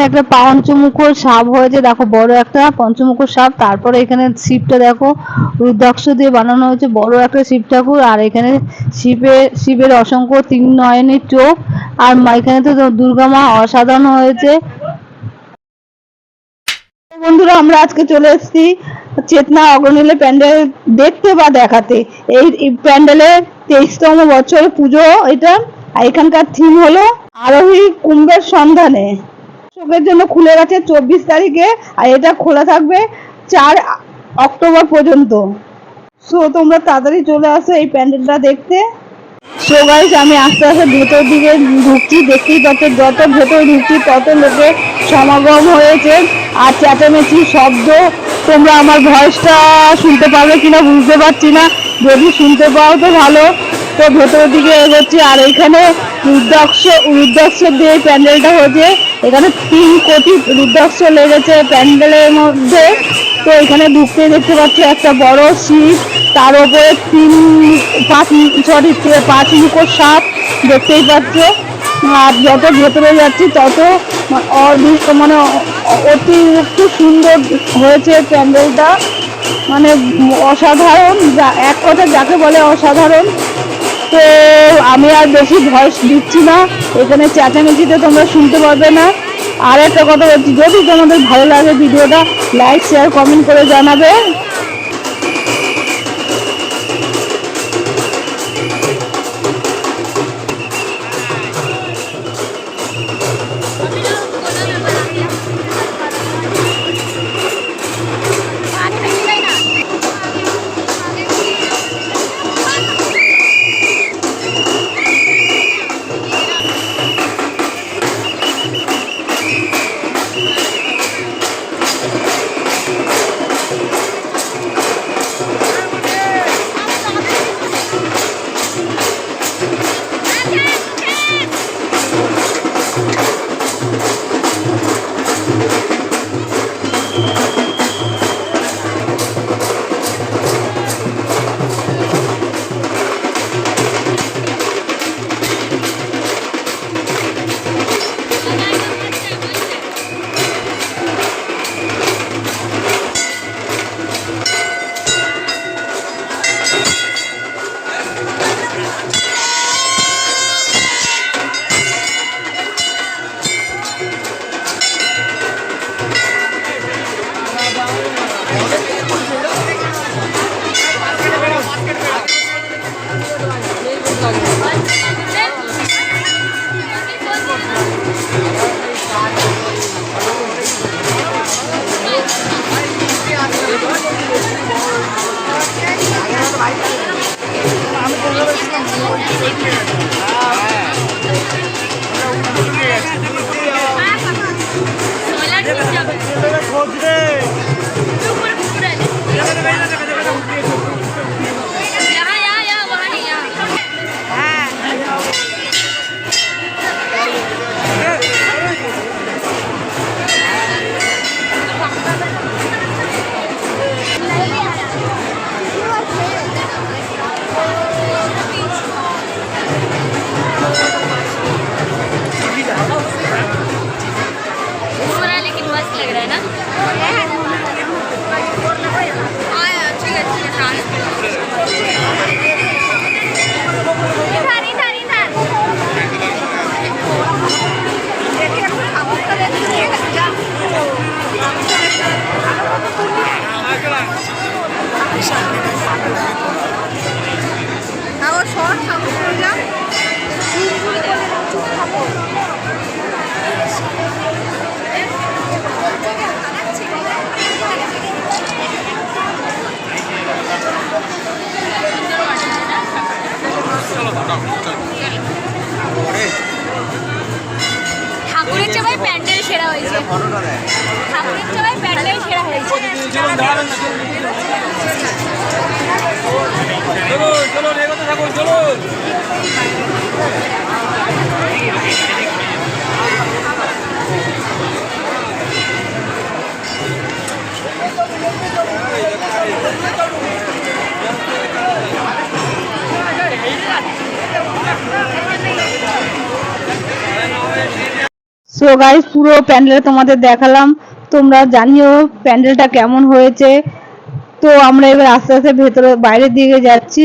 এখানে একটা পঞ্চমুখ সাপ হয়েছে। দেখো, বড় একটা পঞ্চমুখর সাপ। তারপরে এখানে শিবটা দেখো, রুদ্রাক্ষ দিয়ে বানানো হয়েছে। বড় একটা শিব ঠাকুর। আর এখানে শিবের শিবের অসংখ্য তিন নয়নের চোখ আর এখানে তো দুর্গা মা অসাধারণ হয়েছে। বন্ধুরা, আমরা আজকে চলে এসেছি চেতনা অগ্রনীলে প্যান্ডেল দেখতে বা দেখাতে। এই এই প্যান্ডেলের তেইশতম বছর পুজো, এটা, আর এখানকার থিম হলো আরোহী কুম্ভের সন্ধানে। দর্শকের জন্য খুলে গেছে চব্বিশ তারিখে, আর এটা খোলা থাকবে চার অক্টোবর পর্যন্ত। সো তোমরা তাড়াতাড়ি চলে আসো এই প্যান্ডেলটা দেখতে। সো গাইস আমি আস্তে আস্তে ভেতর দিকে ঢুকছি, দেখতেই পাচ্ছ যত ভেতর ঢুকছি, তত লোকের সমাগম হয়েছে। আর চেঁচামেচি শব্দ, তোমরা আমার ভয়েসটা শুনতে পারবে কিনা বুঝতে পারছি না। যদি শুনতে পাও তো ভালো। তো ভেতরের দিকে এগোচ্ছি, আর এখানে রুদ্রাক্ষ রুদ্রাক্ষ দিয়ে প্যান্ডেলটা হয়েছে এখানে তিন কোটি রুদ্রাক্ষ লেগেছে প্যান্ডেলের মধ্যে। তো এখানে ঢুকতে দেখতে পাচ্ছি একটা বড় শিব তার উপরে তিন, পাঁচ সরি পাঁচ মুখো সাপ দেখতেই পাচ্ছ। আর যত ভেতরে যাচ্ছি, তত মানে অতিরিক্ত সুন্দর হয়েছে প্যান্ডেলটা। মানে অসাধারণ এক কথা যাকে বলে অসাধারণ। তো আমি আর বেশি ভয়েস দিচ্ছি না। এখানে চেঁচামেচিতে তোমরা শুনতে পারবে না। আর একটা কথা বলছি, যদি তোমাদের ভালো লাগে ভিডিওটা লাইক শেয়ার কমেন্ট করে জানাবে। আমি সো গাইস পুরো প্যান্ডেল তোমাদের দেখালাম। তোমরা জানিও প্যান্ডেলটা কেমন হয়েছে। তো আমরা এবার আস্তে আস্তে ভেতরে, বাইরের দিকে যাচ্ছি।